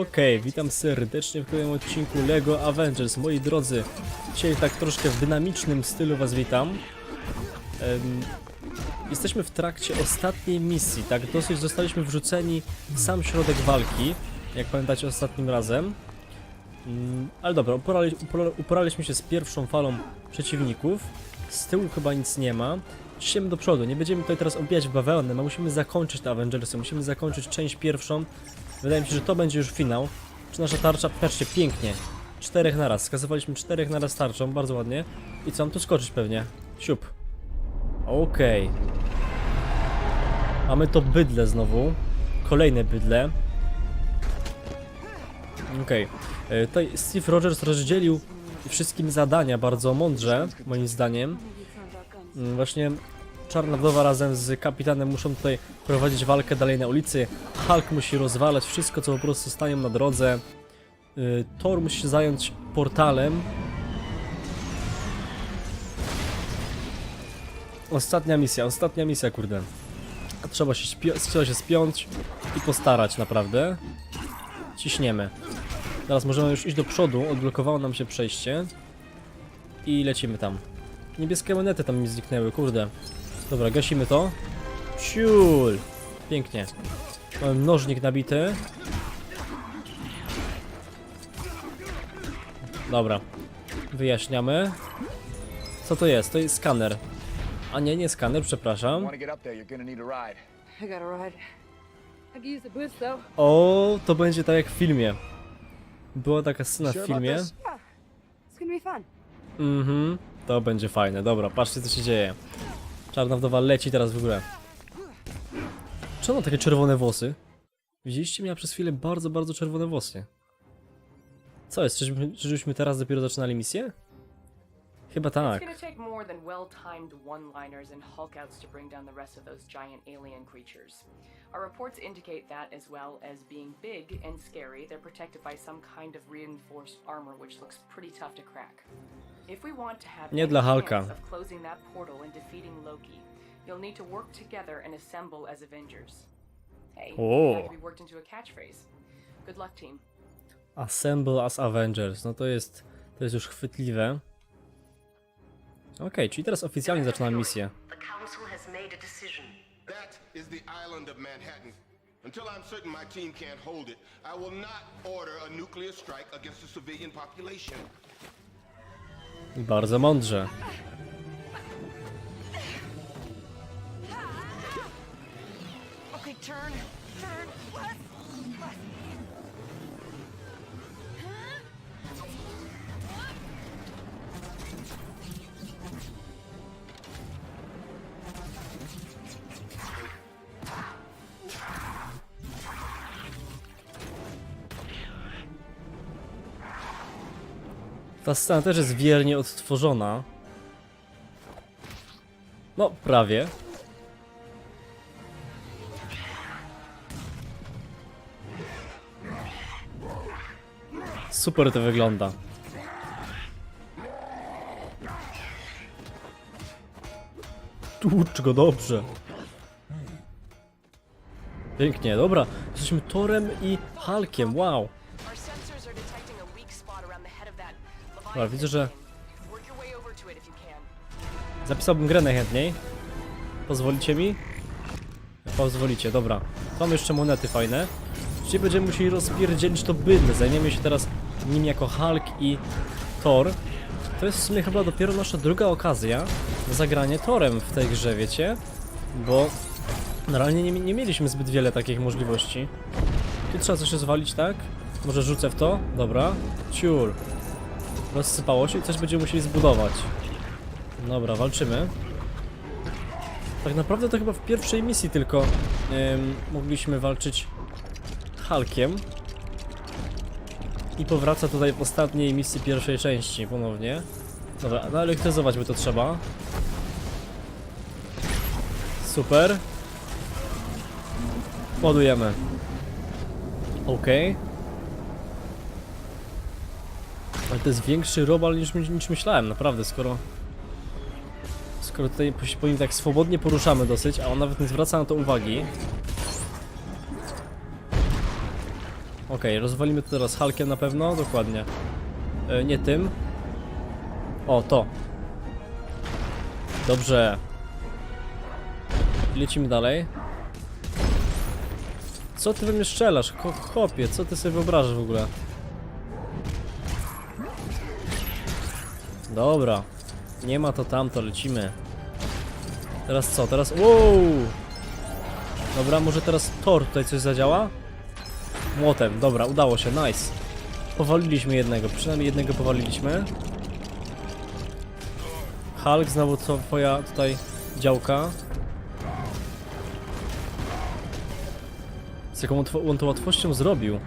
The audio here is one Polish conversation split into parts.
Okej, witam serdecznie w kolejnym odcinku LEGO Avengers. Moi drodzy, dzisiaj tak troszkę w dynamicznym stylu was witam. Em, jesteśmy w trakcie ostatniej misji, tak dosyć zostaliśmy wrzuceni w sam środek walki, jak pamiętacie ostatnim razem. Mm, ale dobra, uporali, upora- uporaliśmy się z pierwszą falą przeciwników. Z tyłu chyba nic nie ma. Ciśniemy do przodu, nie będziemy tutaj teraz obijać bawełnę, my musimy zakończyć te Avengersy, musimy zakończyć część pierwszą. Wydaje mi się, że to będzie już finał. Czy nasza tarcza, patrzcie, pięknie. Czterech naraz, skazywaliśmy czterech naraz tarczą, bardzo ładnie. I co, mam tu skoczyć pewnie. Siup. Okej. Mamy to bydle znowu. Kolejne bydle. Okej. E, Tutaj Steve Rogers rozdzielił wszystkim zadania bardzo mądrze, moim zdaniem. Mm, Właśnie Czarna Wdowa razem z kapitanem muszą tutaj prowadzić walkę dalej na ulicy. Hulk musi rozwalać wszystko, co po prostu stają na drodze. Y, Thor musi się zająć portalem. Ostatnia misja, ostatnia misja, kurde. Trzeba się, trzeba się spiąć i postarać, naprawdę. Ciśniemy. Teraz możemy już iść do przodu, odblokowało nam się przejście. I lecimy tam. Niebieskie monety tam mi zniknęły, kurde. Dobra, gasimy to. Ciul! Pięknie. Mamy mnożnik nabity. Dobra. Wyjaśniamy. Co to jest? To jest skaner. A nie, nie skaner, przepraszam. O, to będzie tak jak w filmie. Była taka scena w filmie. Mhm, to będzie fajne. Dobra, patrzcie co się dzieje. Czarna wdowa leci teraz w górę. Czemu takie czerwone włosy? Widzieliście? Miała przez chwilę bardzo, bardzo czerwone włosy. Co jest? Czyżbyśmy, czyżbyśmy teraz dopiero zaczynali misję? Chyba tak. It's gonna take more than well-timed one-liners and Hulkouts to bring down the rest of those giant alien creatures. Our reports indicate that, as well as being big and scary, they're protected by some kind of reinforced armor, which looks pretty tough to crack. If we want to have Nie dla Hulka. chance of closing that portal and defeating Loki, you'll need to work together and assemble as Avengers. Hey, Oh. that could be worked into a catchphrase. Good luck, team. Assemble as Avengers. No to jest, to jest już chwytliwe. Okej, czyli teraz oficjalnie zaczynam misję. The Council has made a decision. That is the island of Manhattan. Until I'm certain my team can't hold it, I will not order a nuclear strike against the civilian population. Bardzo mądrze. Okay, turn, turn, Ta scena też jest wiernie odtworzona. No, prawie. Super to wygląda. Tłucz go dobrze. Pięknie, dobra. Jesteśmy Torem i Hulkiem, wow. Dobra, widzę, że. Zapisałbym grę najchętniej. Pozwolicie mi? Pozwolicie, dobra. Mam jeszcze monety fajne. Czyli będziemy musieli rozpierdzielić to bydle. Zajmiemy się teraz nim jako Hulk i Thor. To jest w sumie chyba dopiero nasza druga okazja zagranie Torem w tej grze, wiecie? Bo realnie nie, nie mieliśmy zbyt wiele takich możliwości. Tu trzeba coś rozwalić, tak? Może rzucę w to? Dobra. Ciur. Rozsypało się i coś będziemy musieli zbudować. Dobra, walczymy. Tak naprawdę to chyba w pierwszej misji tylko em, mogliśmy walczyć Hulkiem. I powraca tutaj w ostatniej misji pierwszej części ponownie. Dobra, naelektryzować by to trzeba. Super. Ładujemy. Okej. Ale to jest większy robal niż, niż myślałem, naprawdę, skoro Skoro tutaj po nim tak swobodnie poruszamy dosyć, a on nawet nie zwraca na to uwagi. Okej, rozwalimy to teraz Hulkiem na pewno, dokładnie. E, nie tym. O, to. Dobrze. Lecimy dalej. Co ty we mnie strzelasz? Chłopie, co ty sobie wyobrażasz w ogóle? Dobra. Nie ma to tamto, lecimy. Teraz co? Teraz... Wow! Dobra, może teraz Thor tutaj coś zadziała? Młotem, dobra, udało się, nice. Powaliliśmy jednego, przynajmniej jednego powaliliśmy. Hulk, znowu co twoja tutaj działka. Z jaką on to łatwością zrobił.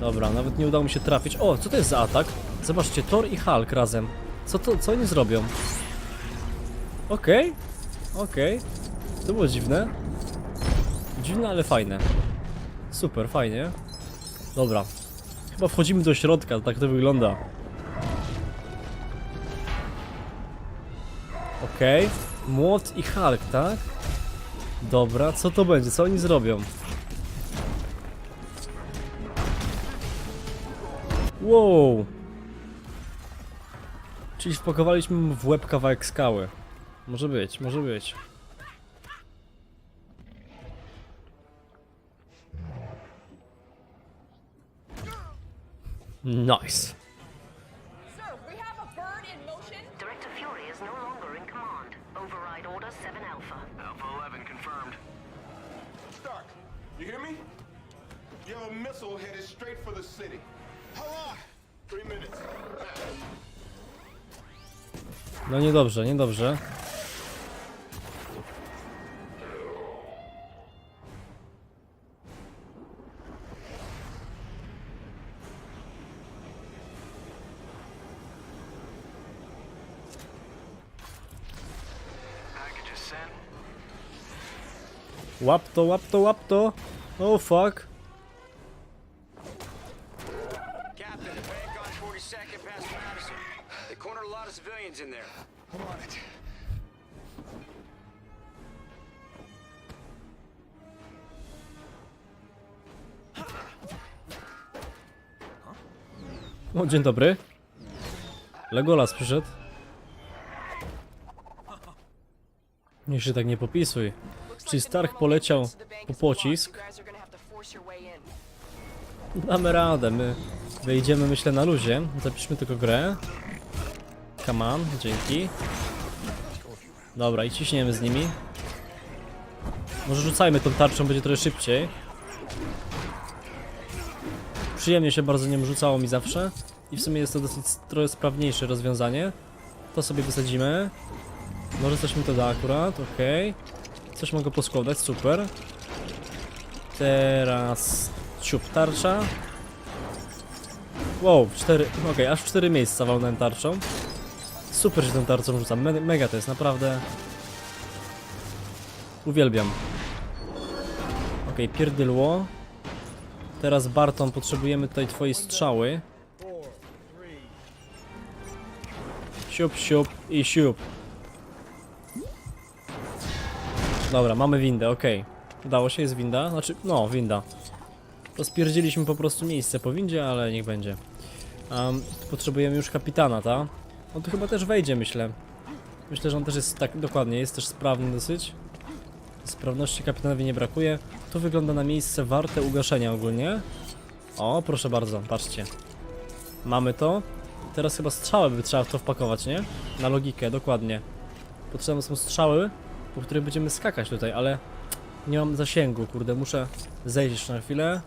Dobra, nawet nie udało mi się trafić. O, co to jest za atak? Zobaczcie, Thor i Hulk razem. Co to, co oni zrobią? Okej, okej. To było dziwne. Dziwne, ale fajne. Super, fajnie. Dobra. Chyba wchodzimy do środka, tak to wygląda. Okej. Młot i Hulk, tak? Dobra, co to będzie? Co oni zrobią? Wow! Czyli wpakowaliśmy mu w łeb kawałek skały. Może być, może być. Nice. Director Fury is no longer in command. Override Order 7 Alpha. Alpha 11 confirmed. Stark, you hear me? You have a missile headed straight for the city. How long? Three minutes. No niedobrze, niedobrze. Łap to, łap to, łap to. Oh fuck. Lot of civilians in there. I'm on it. O, dzień dobry. Legolas przyszedł. Nie się tak nie popisuj. Czyli Stark poleciał po pocisk. Damy radę, my wejdziemy myślę na luzie. Zapiszmy tylko grę. Come on, dzięki. Dobra, i ciśniemy z nimi. Może rzucajmy tą tarczą, będzie trochę szybciej. Przyjemnie się bardzo nią rzucało mi zawsze. I w sumie jest to dosyć trochę sprawniejsze rozwiązanie. To sobie wysadzimy. Może coś mi to da akurat, okej. Coś mogę poskładać, super. Teraz ciup tarcza. Wow, cztery, okej, aż w cztery miejsca walnąłem tarczą. Super, że tą tarczą rzucam, Me mega to jest, naprawdę. Uwielbiam. Okej, pierdylło. Teraz Barton, potrzebujemy tutaj twojej strzały. Siup, siup i siup. Dobra, mamy windę, okej. Udało się, jest winda. Znaczy, no, winda. Rozpierdzieliśmy po prostu miejsce po windzie, ale niech będzie. Um, potrzebujemy już kapitana, ta? On tu chyba też wejdzie, myślę. Myślę, że on też jest tak, dokładnie, jest też sprawny dosyć. Sprawności kapitanowi nie brakuje. Tu wygląda na miejsce warte ugaszenia ogólnie. O, proszę bardzo, patrzcie. Mamy to. Teraz chyba strzały by trzeba w to wpakować, nie? Na logikę, dokładnie. Potrzebne są strzały, po których będziemy skakać tutaj, ale nie mam zasięgu, kurde, muszę zejść jeszcze na chwilę.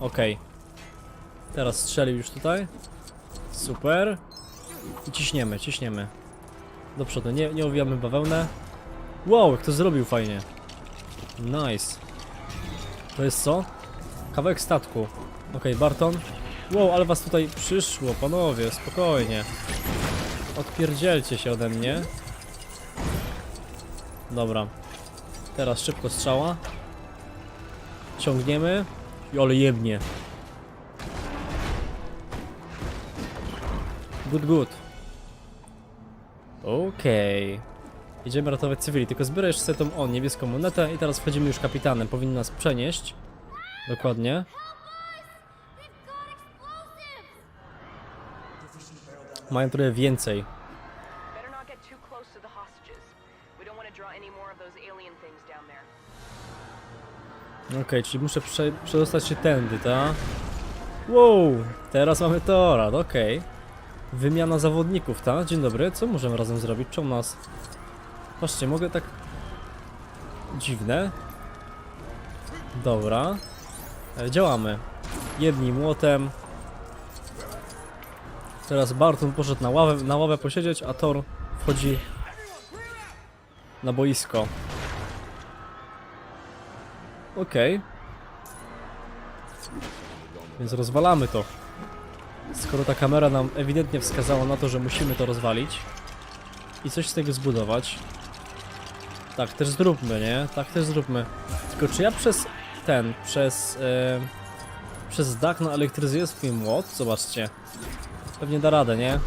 Okej. Teraz strzelił już tutaj. Super. I ciśniemy, ciśniemy. Do przodu, nie, nie owijamy bawełnę. Wow, jak to zrobił fajnie. Nice. To jest co? Kawałek statku. Okej, Barton. Wow, ale was tutaj przyszło, panowie, spokojnie. Odpierdzielcie się ode mnie. Dobra. Teraz szybko strzała. Ciągniemy. I ole Good, good. Okej. Idziemy ratować cywili, tylko zbieraj sobie tą o, niebieską monetę i teraz wchodzimy już kapitanem. Powinien nas przenieść. Dokładnie. Mają trochę więcej. Okej, czyli muszę prze przedostać się tędy, ta? Wow, teraz mamy Torad, okej. Wymiana zawodników, ta? Dzień dobry, co możemy razem zrobić? Czemu nas... Patrzcie, mogę tak... Dziwne. Dobra. E, Działamy. Jedni młotem. Teraz Barton poszedł na ławę, na ławę posiedzieć, a Thor wchodzi na boisko. Okej. Więc rozwalamy to. Skoro ta kamera nam ewidentnie wskazała na to, że musimy to rozwalić i coś z tego zbudować. Tak też zróbmy, nie? Tak też zróbmy. Tylko czy ja przez ten, przez e, przez dach naelektryzuję swój młot? Zobaczcie. Pewnie da radę, nie?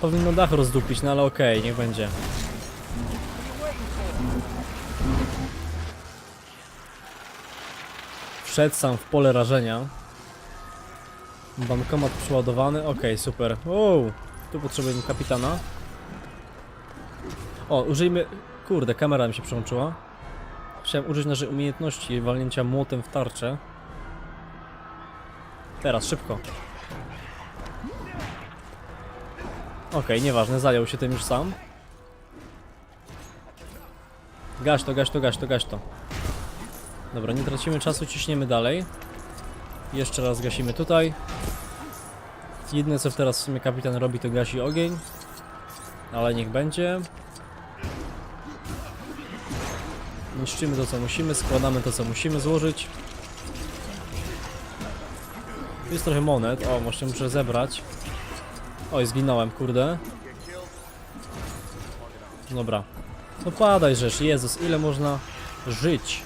Powinno dach rozdupić, no ale okej, niech będzie. Wszedł sam w pole rażenia. Bankomat przeładowany. Okej, super. Wow, tu potrzebujemy kapitana. O, użyjmy... Kurde, kamera mi się przełączyła. Chciałem użyć naszej umiejętności walnięcia młotem w tarczę. Teraz, szybko. Okej, nieważne, zajął się tym już sam. Gaś to, gaś to, gaś to, gaś to. Dobra, nie tracimy czasu, ciśniemy dalej. Jeszcze raz gasimy tutaj. Jedyne co teraz w sumie kapitan robi to gasi ogień. Ale niech będzie. Niszczymy to co musimy, składamy to co musimy złożyć. Jest trochę monet. O, właśnie muszę zebrać. Oj, zginąłem, kurde. Dobra. No padaj rzecz, Jezus, ile można żyć?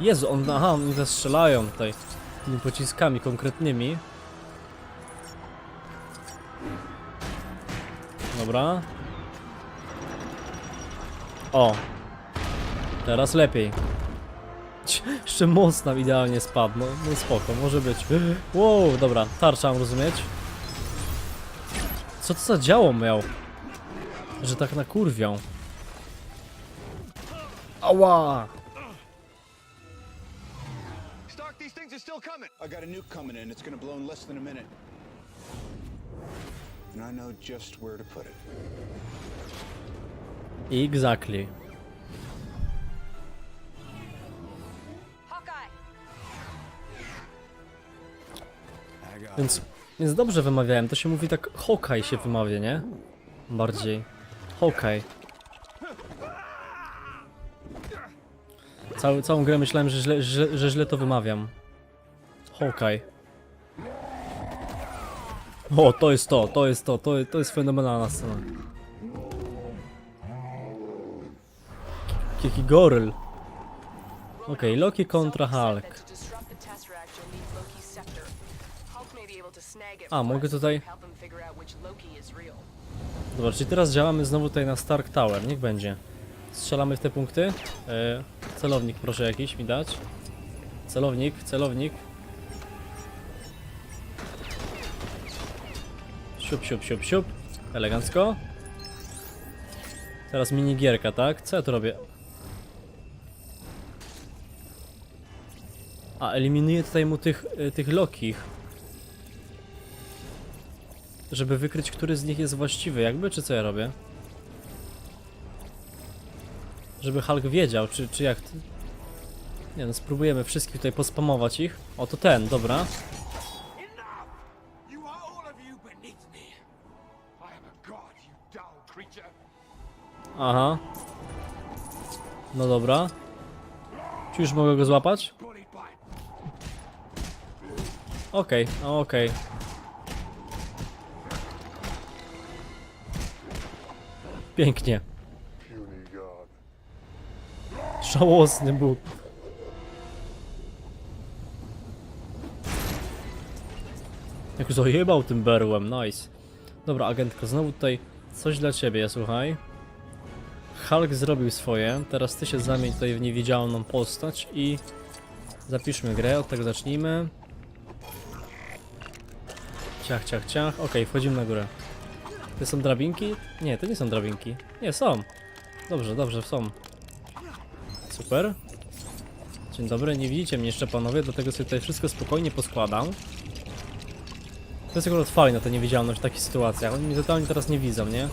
Jezu, on, aha, oni też strzelają tutaj tymi pociskami konkretnymi. Dobra. O. Teraz lepiej. Jeszcze most nam idealnie spadł, no, no spoko, może być. Wow, dobra, tarcza mam rozumieć. Co to za działo miał? Że tak nakurwią. Ała! Stark, these things are still coming. I got a nuke coming in. It's gonna blow in less than a minute. And I know just where to put it. Exactly. Więc, więc dobrze wymawiałem, to się mówi tak Hokaj się wymawia, nie? Bardziej. Hokaj. Cały, całą grę myślałem, że źle, że, że źle to wymawiam. Hokaj. O, to jest to, to jest to, to, to jest fenomenalna scena. Jaki goryl. Okej, Loki kontra Hulk. A, mogę tutaj-. Dobra, czyli teraz działamy znowu tutaj na Stark Tower, niech będzie. Strzelamy w te punkty. E, celownik proszę jakiś mi dać. Celownik, celownik. Siup, siup, siup, siup. Elegancko. Teraz minigierka, tak? Co ja tu robię? A, eliminuję tutaj mu tych, y, tych lokich. Żeby wykryć, który z nich jest właściwy, jakby, czy co ja robię? Żeby Hulk wiedział, czy, czy jak... Nie no, spróbujemy wszystkich tutaj pospamować ich. O, to ten, dobra. Aha. No dobra. Czy już mogę go złapać? Okej, no okej. Pięknie. Żałosny Bóg. Jak zajebał tym berłem, nice. Dobra, agentka, znowu tutaj Coś dla ciebie, słuchaj. Hulk zrobił swoje, teraz ty się zamień tutaj w niewidzialną postać i zapiszmy grę, od tego zacznijmy. Ciach, ciach, ciach. Okej, wchodzimy na górę. To są drabinki? Nie, to nie są drabinki. Nie, są. Dobrze, dobrze, są. Super. Dzień dobry, nie widzicie mnie jeszcze panowie, dlatego sobie tutaj wszystko spokojnie poskładam. To jest akurat fajna ta niewidzialność w takich sytuacjach. Oni mnie totalnie teraz nie widzą, nie?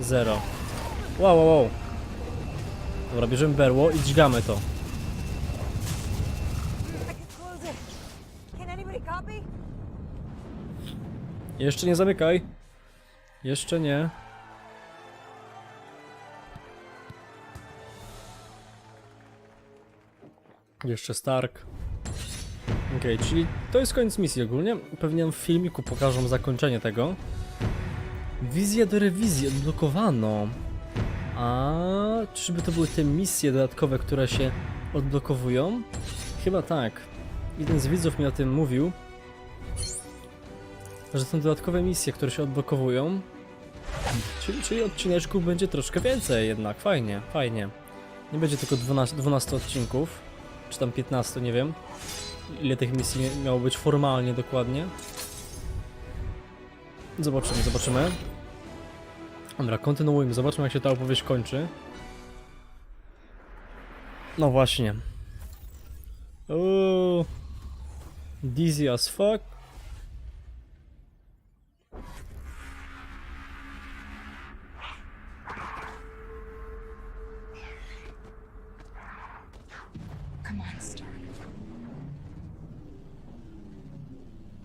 Zero. Wow, wow, wow. Dobra, bierzemy berło i dźgamy to. Jeszcze nie zamykaj. Jeszcze nie. Jeszcze Stark. Okej, czyli to jest koniec misji ogólnie. Pewnie w filmiku pokażą zakończenie tego. Wizja do rewizji odblokowano. A czyżby to były te misje dodatkowe, które się odblokowują? Chyba tak. Jeden z widzów mi o tym mówił że są dodatkowe misje, które się odblokowują. Czyli, czyli odcineczków będzie troszkę więcej jednak, fajnie, fajnie. Nie będzie tylko 12, 12 odcinków, czy tam 15, nie wiem. Ile tych misji miało być formalnie dokładnie. Zobaczymy, zobaczymy. Dobra, kontynuujmy, zobaczmy jak się ta opowieść kończy. No właśnie. Uuu. Dizzy as fuck.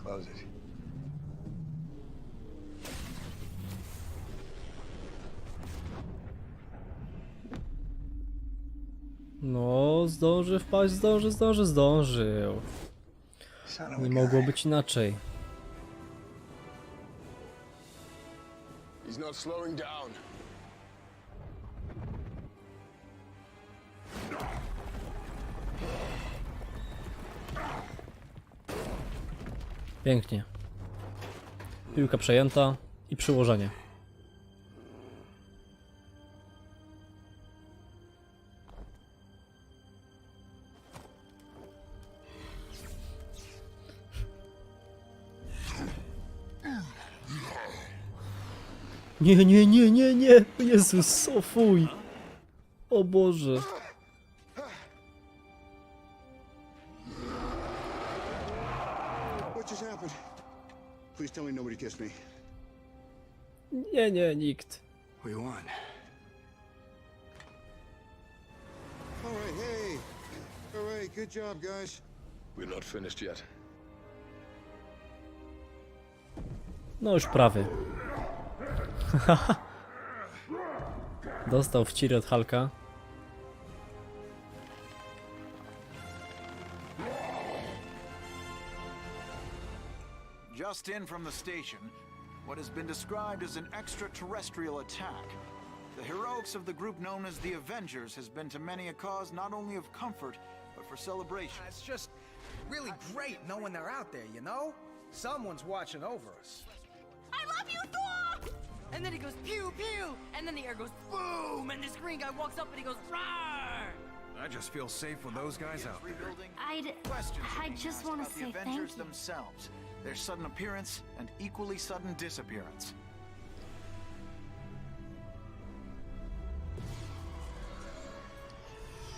Close it. No, zdąży wpaść, zdąży, zdąży, zdążył. Nie mogło być inaczej. He's not slowing down. Pięknie. Piłka przejęta i przyłożenie. Nie, nie, nie, nie, nie! Jezus, o fuj! O Boże! Kissed me. Nie, nie, nikt. We won. All right, hey. All right, good job, guys. We're not finished yet. No już prawy. Dostał w od Halka. Just in from the station, what has been described as an extraterrestrial attack. The heroics of the group known as the Avengers has been to many a cause not only of comfort, but for celebration. It's just really great knowing they're out there, you know? Someone's watching over us. I love you, Thor! And then he goes pew pew, and then the air goes boom, and this green guy walks up and he goes roar. I just feel safe with those guys out there. I'd, I just want to say the thank you. themselves, their sudden appearance and equally sudden disappearance.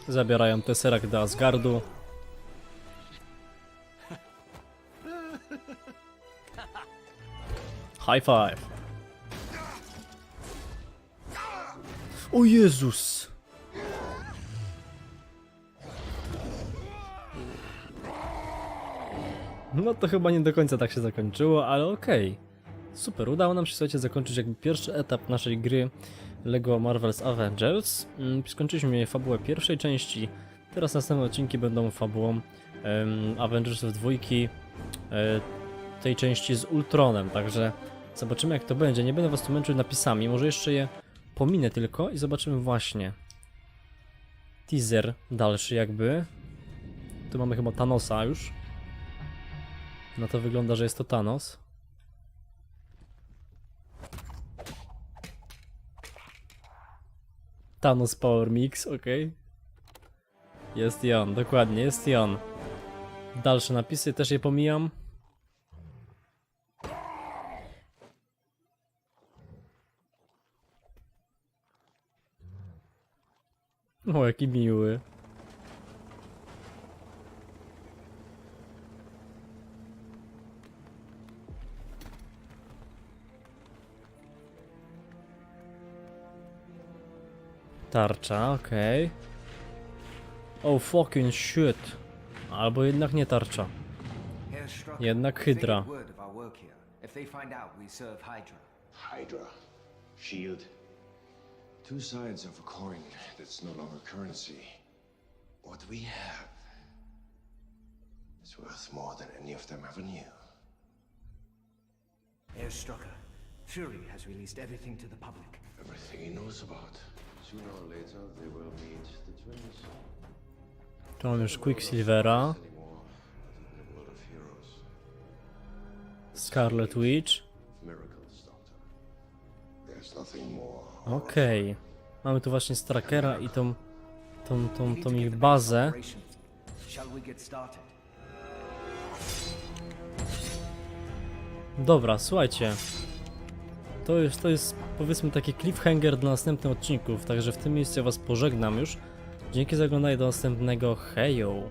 Zabierają Tesseract do Asgardu. High five. O Jezus! No to chyba nie do końca tak się zakończyło, ale okej. Super, udało nam się słuchajcie zakończyć jakby pierwszy etap naszej gry LEGO Marvel's Avengers. Mm, Skończyliśmy fabułę pierwszej części, teraz następne odcinki będą fabułą em, Avengersów dwójki e, tej części z Ultronem, także zobaczymy jak to będzie. Nie będę was tu męczył napisami, może jeszcze je pominę tylko i zobaczymy właśnie teaser dalszy jakby. Tu mamy chyba Thanosa już. No to wygląda, że jest to Thanos. Thanos Power Mix, ok. Jest i on, dokładnie, jest i on. Dalsze napisy też je pomijam. O, jaki miły. Tarcza, okej. Oh fucking shit. Albo jednak nie tarcza. Herr Jednak Hydra. a word of our work here. If they find out we serve Hydra. Hydra. Shield. Two sides of a coin that's no longer currency. What we have is worth more than any of them ever knew. Herr Strucker, Fury has released everything to the public. Everything he knows about. Sooner or later, they will meet the twins. Tu mam już Quicksilvera. Scarlet Witch. Okej. Mamy tu właśnie Strakera i tą, tą, tą, tą ich the bazę. Dobra, słuchajcie. To jest, to jest powiedzmy taki cliffhanger dla następnych odcinków, także w tym miejscu was pożegnam już. Dzięki za oglądanie do następnego. Hejo!